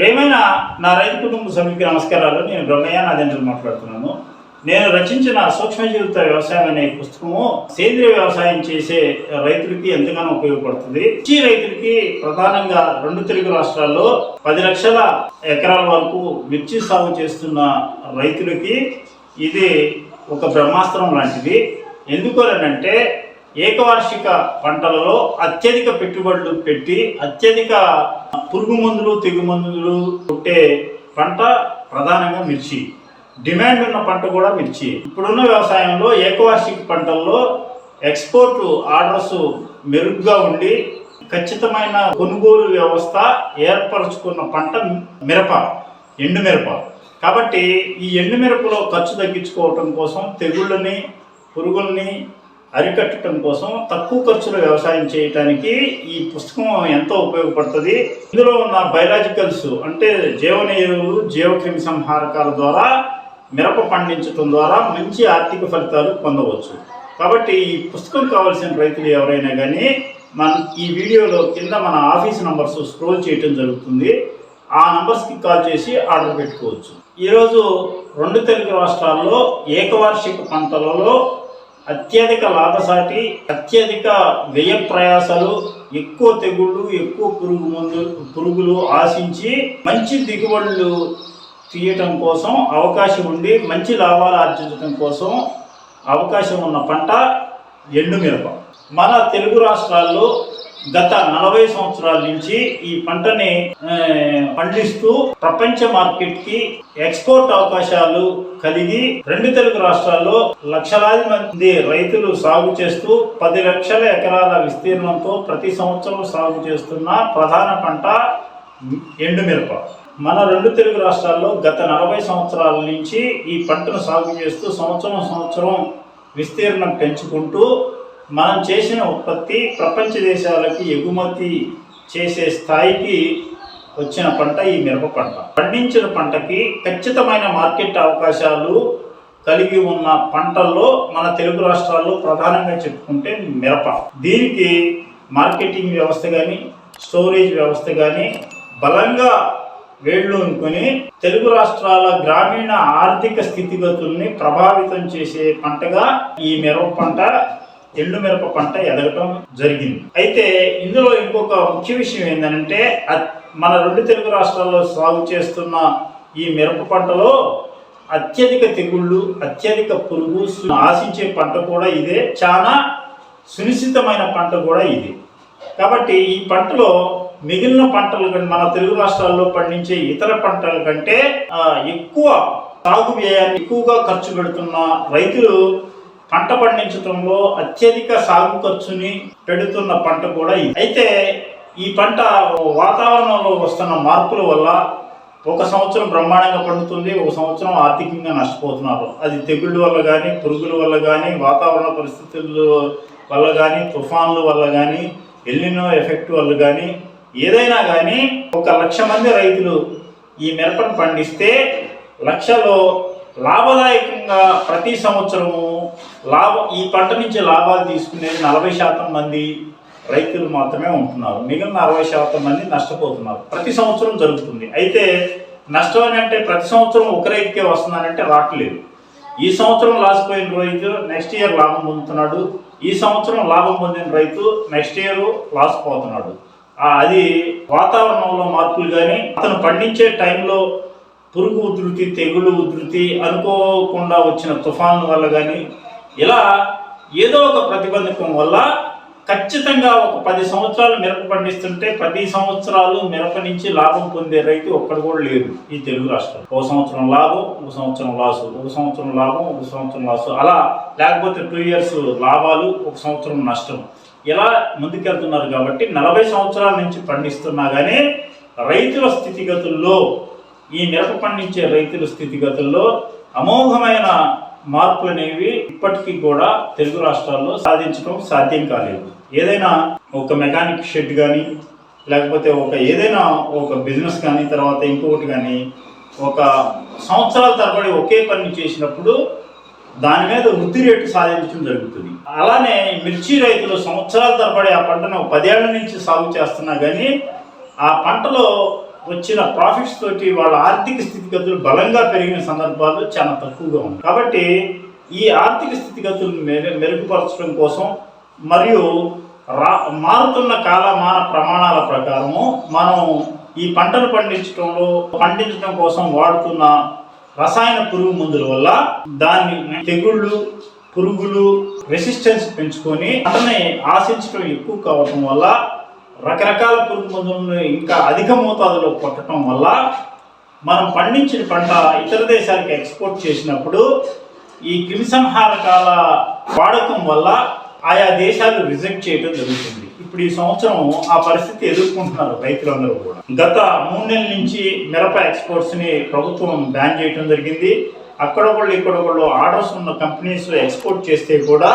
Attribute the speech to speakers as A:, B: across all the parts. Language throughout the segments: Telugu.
A: ప్రేమైన నా రైతు కుటుంబ సభ్యుకి నమస్కారాలు. నేను బ్రహ్మయ్య నాదేంద్రులు మాట్లాడుతున్నాను. నేను రచించిన సూక్ష్మజీవిత వ్యవసాయం అనే పుస్తకము సేంద్రియ వ్యవసాయం చేసే రైతులకి ఎంతగానో ఉపయోగపడుతుంది. ఈ రైతులకి ప్రధానంగా రెండు తెలుగు రాష్ట్రాల్లో పది లక్షల ఎకరాల వరకు మిర్చి సాగు చేస్తున్న రైతులకి ఇది ఒక బ్రహ్మాస్త్రం లాంటిది. ఎందుకోనంటే ఏకవార్షిక పంటలలో అత్యధిక పెట్టుబడులు పెట్టి అత్యధిక పురుగు మందులు తెగు మందులు కొట్టే పంట ప్రధానంగా మిర్చి. డిమాండ్ ఉన్న పంట కూడా మిర్చి. ఇప్పుడున్న వ్యవసాయంలో ఏకవార్షిక పంటల్లో ఎక్స్పోర్ట్ ఆర్డర్స్ మెరుగ్గా ఉండి ఖచ్చితమైన కొనుగోలు వ్యవస్థ ఏర్పరచుకున్న పంట మిరప ఎండు మిరప. కాబట్టి ఈ ఎండు మిరపలో ఖర్చు తగ్గించుకోవటం కోసం తెగుళ్ళని పురుగుల్ని అరికట్టడం కోసం తక్కువ ఖర్చులో వ్యవసాయం చేయటానికి ఈ పుస్తకం ఎంతో ఉపయోగపడుతుంది. ఇందులో ఉన్న బయలాజికల్స్ అంటే జీవనీయులు జీవక్రిమి సంహారకాల ద్వారా మిరప పండించడం ద్వారా మంచి ఆర్థిక ఫలితాలు పొందవచ్చు. కాబట్టి ఈ పుస్తకం కావాల్సిన రైతులు ఎవరైనా కానీ మన ఈ వీడియోలో కింద మన ఆఫీస్ నంబర్స్ స్క్రోల్ చేయటం జరుగుతుంది. ఆ నంబర్స్కి కాల్ చేసి ఆర్డర్ పెట్టుకోవచ్చు. ఈరోజు రెండు తెలుగు రాష్ట్రాల్లో ఏకవార్షిక పంటలలో అత్యధిక లాభసాటి అత్యధిక వ్యయ ప్రయాసాలు ఎక్కువ తెగుళ్ళు ఎక్కువ పురుగు మందు పురుగులు ఆశించి మంచి దిగుబడులు తీయటం కోసం అవకాశం ఉండి మంచి లాభాలు ఆర్జించడం కోసం అవకాశం ఉన్న పంట ఎండుమిరప మన తెలుగు రాష్ట్రాల్లో గత నలభై సంవత్సరాల నుంచి ఈ పంటని పండిస్తూ ప్రపంచ మార్కెట్కి ఎక్స్పోర్ట్ అవకాశాలు కలిగి రెండు తెలుగు రాష్ట్రాల్లో లక్షలాది మంది రైతులు సాగు చేస్తూ పది లక్షల ఎకరాల విస్తీర్ణంతో ప్రతి సంవత్సరం సాగు చేస్తున్న ప్రధాన పంట ఎండుమిరప. మన రెండు తెలుగు రాష్ట్రాల్లో గత నలభై సంవత్సరాల నుంచి ఈ పంటను సాగు చేస్తూ సంవత్సరం సంవత్సరం విస్తీర్ణం పెంచుకుంటూ మనం చేసిన ఉత్పత్తి ప్రపంచ దేశాలకి ఎగుమతి చేసే స్థాయికి వచ్చిన పంట ఈ మిరప పంట. పండించిన పంటకి ఖచ్చితమైన మార్కెట్ అవకాశాలు కలిగి ఉన్న పంటల్లో మన తెలుగు రాష్ట్రాల్లో ప్రధానంగా చెప్పుకుంటే మిరప. దీనికి మార్కెటింగ్ వ్యవస్థ కానీ స్టోరేజ్ వ్యవస్థ కానీ బలంగా వేళ్ళు తెలుగు రాష్ట్రాల గ్రామీణ ఆర్థిక స్థితిగతుల్ని ప్రభావితం చేసే పంటగా ఈ మిరప పంట ఎండు మిరప పంట ఎదగటం జరిగింది. అయితే ఇందులో ఇంకొక ముఖ్య విషయం ఏంటంటే అ- మన రెండు తెలుగు రాష్ట్రాల్లో సాగు చేస్తున్న ఈ మిరప పంటలో అత్యధిక తెగుళ్ళు అత్యధిక పురుగు ఆశించే పంట కూడా ఇదే. చాలా సునిశ్చితమైన పంట కూడా ఇది. కాబట్టి ఈ పంటలో మిగిలిన పంటలు మన తెలుగు రాష్ట్రాల్లో పండించే ఇతర పంటల కంటే ఎక్కువ సాగు వ్యయాన్ని ఎక్కువగా ఖర్చు పెడుతున్న రైతులు పంట పండించడంలో అత్యధిక సాగు ఖర్చుని పెడుతున్న పంట కూడా ఇది. అయితే ఈ పంట వాతావరణంలో వస్తున్న మార్పుల వల్ల ఒక సంవత్సరం బ్రహ్మాండంగా పండుతుంది ఒక సంవత్సరం ఆర్థికంగా నష్టపోతున్నారు. అది తెగుళ్ళ వల్ల కానీ పురుగుల వల్ల కానీ వాతావరణ పరిస్థితుల వల్ల కానీ తుఫాన్ల వల్ల కానీ ఎల్లినో ఎఫెక్ట్ వల్ల కానీ ఏదైనా కానీ ఒక లక్ష మంది రైతులు ఈ మిరపను పండిస్తే లక్షలో లాభదాయకంగా ప్రతి సంవత్సరము లాభ ఈ పంట నుంచి లాభాలు తీసుకునేది నలభై శాతం మంది రైతులు మాత్రమే ఉంటున్నారు. మిగిలిన అరవై శాతం మంది నష్టపోతున్నారు. ప్రతి సంవత్సరం జరుగుతుంది. అయితే నష్టం అని అంటే ప్రతి సంవత్సరం ఒక రైతుకే వస్తుందనంటే రావట్లేదు ఈ సంవత్సరం లాస్ పోయిన రైతు నెక్స్ట్ ఇయర్ లాభం పొందుతున్నాడు. ఈ సంవత్సరం లాభం పొందిన రైతు నెక్స్ట్ ఇయర్ లాస్ పోతున్నాడు. అది వాతావరణంలో మార్పులు కానీ అతను పండించే టైంలో పురుగు ఉధృతి తెగులు ఉధృతి అనుకోకుండా వచ్చిన తుఫాన్ వల్ల కానీ ఇలా ఏదో ఒక ప్రతిబంధకం వల్ల ఖచ్చితంగా ఒక పది సంవత్సరాలు మిరప పండిస్తుంటే పది సంవత్సరాలు మిరప నుంచి లాభం పొందే రైతు ఒక్కడు కూడా లేదు ఈ తెలుగు రాష్ట్రం ఒక సంవత్సరం లాభం ఒక సంవత్సరం లాసు ఒక సంవత్సరం లాభం ఒక సంవత్సరం లాసు. అలా లేకపోతే టూ ఇయర్స్ లాభాలు ఒక సంవత్సరం నష్టం. ఇలా ముందుకెళ్తున్నారు కాబట్టి నలభై సంవత్సరాల నుంచి పండిస్తున్నా కానీ రైతుల స్థితిగతుల్లో ఈ మిరప పండించే రైతుల స్థితిగతుల్లో అమోఘమైన మార్పులు అనేవి ఇప్పటికీ కూడా తెలుగు రాష్ట్రాల్లో సాధించడం సాధ్యం కాలేదు. ఏదైనా ఒక మెకానిక్ షెడ్ కానీ లేకపోతే ఒక ఏదైనా ఒక బిజినెస్ కానీ తర్వాత ఇంకొకటి కానీ ఒక సంవత్సరాల తరబడి ఒకే పని చేసినప్పుడు దాని మీద వృద్ధి రేటు సాధించడం జరుగుతుంది. అలానే మిర్చి రైతులు సంవత్సరాల తరబడి ఆ పంటను పదేళ్ళ నుంచి సాగు చేస్తున్నా కానీ ఆ పంటలో వచ్చిన ప్రాఫిట్స్ తోటి వాళ్ళ ఆర్థిక స్థితిగతులు బలంగా పెరిగిన సందర్భాలు చాలా తక్కువగా ఉన్నాయి కాబట్టి ఈ ఆర్థిక స్థితిగతులను మెరు మెరుగుపరచడం కోసం మరియు రా మారుతున్న కాలమాన ప్రమాణాల ప్రకారము మనం ఈ పంటలు పండించడంలో పండించడం కోసం వాడుతున్న రసాయన పురుగు మందుల వల్ల దాన్ని తెగుళ్ళు పురుగులు రెసిస్టెన్స్ పెంచుకొని పంటని ఆశించడం ఎక్కువ కావటం వల్ల రకరకాల పురుగు మందులను ఇంకా అధిక మోతాదులో కొట్టడం వల్ల మనం పండించిన పంట ఇతర దేశాలకు ఎక్స్పోర్ట్ చేసినప్పుడు ఈ క్రిమిసంహారకాల వాడకం వల్ల ఆయా దేశాలు రిజెక్ట్ చేయడం జరుగుతుంది. ఇప్పుడు ఈ సంవత్సరం ఆ పరిస్థితి ఎదుర్కొంటున్నారు రైతులందరూ కూడా. గత మూడు నెలల నుంచి మిరప ఎక్స్పోర్ట్స్ని ప్రభుత్వం బ్యాన్ చేయడం జరిగింది. అక్కడొకళ్ళు ఇక్కడొకళ్ళు ఆర్డర్స్ ఉన్న కంపెనీస్ ఎక్స్పోర్ట్ చేస్తే కూడా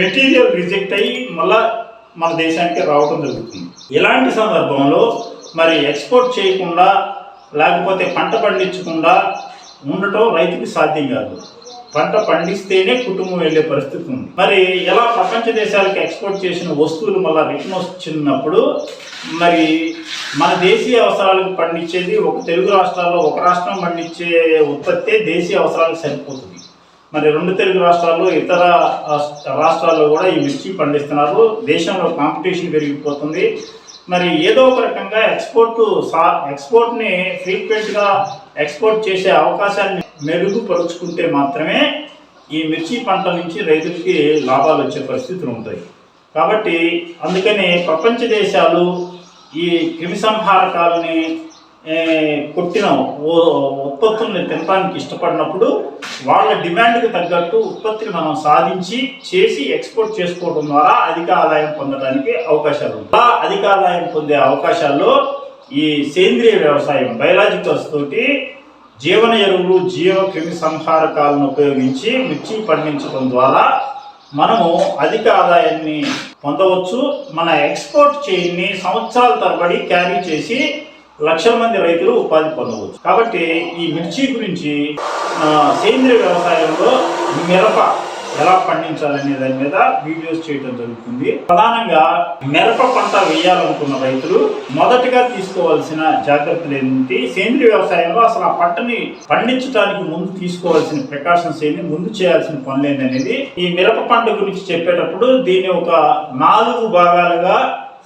A: మెటీరియల్ రిజెక్ట్ అయ్యి మళ్ళా మన దేశానికి రావడం జరుగుతుంది. ఇలాంటి సందర్భంలో మరి ఎక్స్పోర్ట్ చేయకుండా లేకపోతే పంట పండించకుండా ఉండటం రైతుకి సాధ్యం కాదు. పంట పండిస్తేనే కుటుంబం వెళ్ళే పరిస్థితి ఉంది. మరి ఎలా ప్రపంచ దేశాలకు ఎక్స్పోర్ట్ చేసిన వస్తువులు మళ్ళీ రిటర్న్ వచ్చినప్పుడు మరి మన దేశీయ అవసరాలకు పండించేది ఒక తెలుగు రాష్ట్రాల్లో ఒక రాష్ట్రం పండించే ఉత్పత్తే దేశీయ అవసరాలకు సరిపోతుంది. మరి రెండు తెలుగు రాష్ట్రాల్లో ఇతర రాష్ట్ర- రాష్ట్రాల్లో కూడా ఈ మిర్చి పండిస్తున్నారు. దేశంలో కాంపిటీషన్ పెరిగిపోతుంది. మరి ఏదో ఒక రకంగా ఎక్స్పోర్ట్ సా ఎక్స్పోర్ట్ని ఫ్రీక్వెంట్గా ఎక్స్పోర్ట్ చేసే అవకాశాన్ని మెరుగుపరుచుకుంటే మాత్రమే ఈ మిర్చి పంట నుంచి రైతులకి లాభాలు వచ్చే పరిస్థితులు ఉంటాయి. కాబట్టి అందుకని ప్రపంచ దేశాలు ఈ క్రిమిసంహారకాలని కొట్టిన ఓ- ఉత్పత్తుల్ని తినడానికి ఇష్టపడినప్పుడు వాళ్ళ డిమాండ్కి తగ్గట్టు ఉత్పత్తిని మనం సాధించి చేసి ఎక్స్పోర్ట్ చేసుకోవడం ద్వారా అధిక ఆదాయం పొందడానికి అవకాశాలు అలా అధిక ఆదాయం పొందే అవకాశాల్లో ఈ సేంద్రియ వ్యవసాయం బయలాజికల్స్ తోటి జీవన ఎరువులు జీవ క్రిమి సంహారకాలను ఉపయోగించి మిర్చి పండించడం ద్వారా మనము అధిక ఆదాయాన్ని పొందవచ్చు. మన ఎక్స్పోర్ట్ చైన్ని సంవత్సరాల తరబడి క్యారీ చేసి లక్షల మంది రైతులు ఉపాధి పొందవచ్చు. కాబట్టి ఈ మిర్చి గురించి సేంద్రియ వ్యవసాయంలో మిరప ఎలా పండించాలనే దాని మీద వీడియోస్ చేయడం జరుగుతుంది. ప్రధానంగా మిరప పంట వేయాలనుకున్న రైతులు మొదటగా తీసుకోవాల్సిన జాగ్రత్తలు ఏంటి? సేంద్రియ వ్యవసాయంలో అసలు ఆ పంటని పండించడానికి ముందు తీసుకోవాల్సిన ప్రికాషన్స్ ఏంటి? ముందు చేయాల్సిన పనులు ఏంటి అనేది ఈ మిరప పంట గురించి చెప్పేటప్పుడు దీన్ని ఒక నాలుగు భాగాలుగా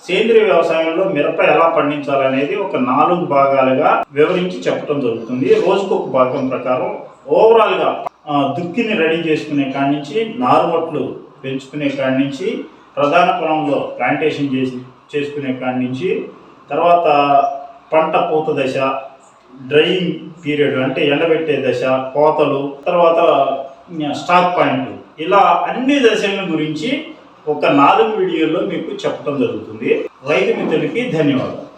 A: సేంద్రియ వ్యవసాయంలో మిరప ఎలా పండించాలనేది ఒక నాలుగు భాగాలుగా వివరించి చెప్పడం జరుగుతుంది. రోజుకు ఒక భాగం ప్రకారం ఓవరాల్గా దుక్కిని రెడీ చేసుకునే కాడి నుంచి నారుమట్లు పెంచుకునే కాడి నుంచి ప్రధాన పొలంలో ప్లాంటేషన్ చేసి చేసుకునే కాడి నుంచి తర్వాత పంట పూత దశ డ్రైయింగ్ పీరియడ్ అంటే ఎండబెట్టే దశ కోతలు తర్వాత స్టాక్ పాయింట్లు ఇలా అన్ని దశల గురించి ఒక నాలుగు వీడియోలో మీకు చెప్పడం జరుగుతుంది. రైతు మిత్రులకి ధన్యవాదాలు.